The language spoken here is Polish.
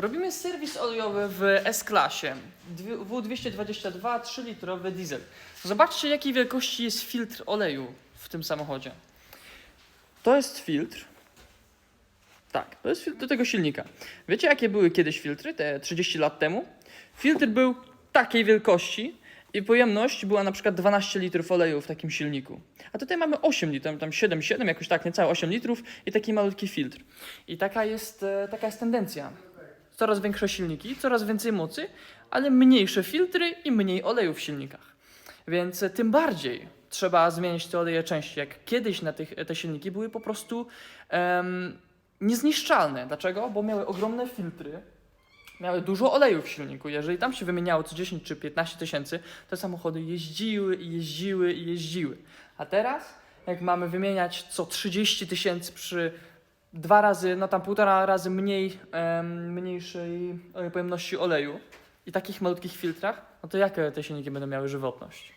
Robimy serwis olejowy w S-klasie. Dwie- W222 3-litrowy diesel. Zobaczcie, jakiej wielkości jest filtr oleju w tym samochodzie. To jest filtr. Tak, to jest filtr do tego silnika. Wiecie, jakie były kiedyś filtry, te 30 lat temu? Filtr był takiej wielkości i pojemność była na przykład 12 litrów oleju w takim silniku. A tutaj mamy 8 litrów, tam 7,7, jakoś tak, niecałe 8 litrów i taki malutki filtr. I taka jest, e, taka jest tendencja. Coraz większe silniki, coraz więcej mocy, ale mniejsze filtry i mniej oleju w silnikach. Więc tym bardziej trzeba zmienić te oleje częściej. Jak kiedyś na tych, te silniki były po prostu em, niezniszczalne. Dlaczego? Bo miały ogromne filtry, miały dużo oleju w silniku. Jeżeli tam się wymieniało co 10 czy 15 tysięcy, te samochody jeździły i jeździły i jeździły. A teraz, jak mamy wymieniać co 30 tysięcy przy dwa razy, no tam półtora razy mniej, mniejszej e, pojemności oleju i takich malutkich filtrach, no to jak e, te silniki będą miały żywotność?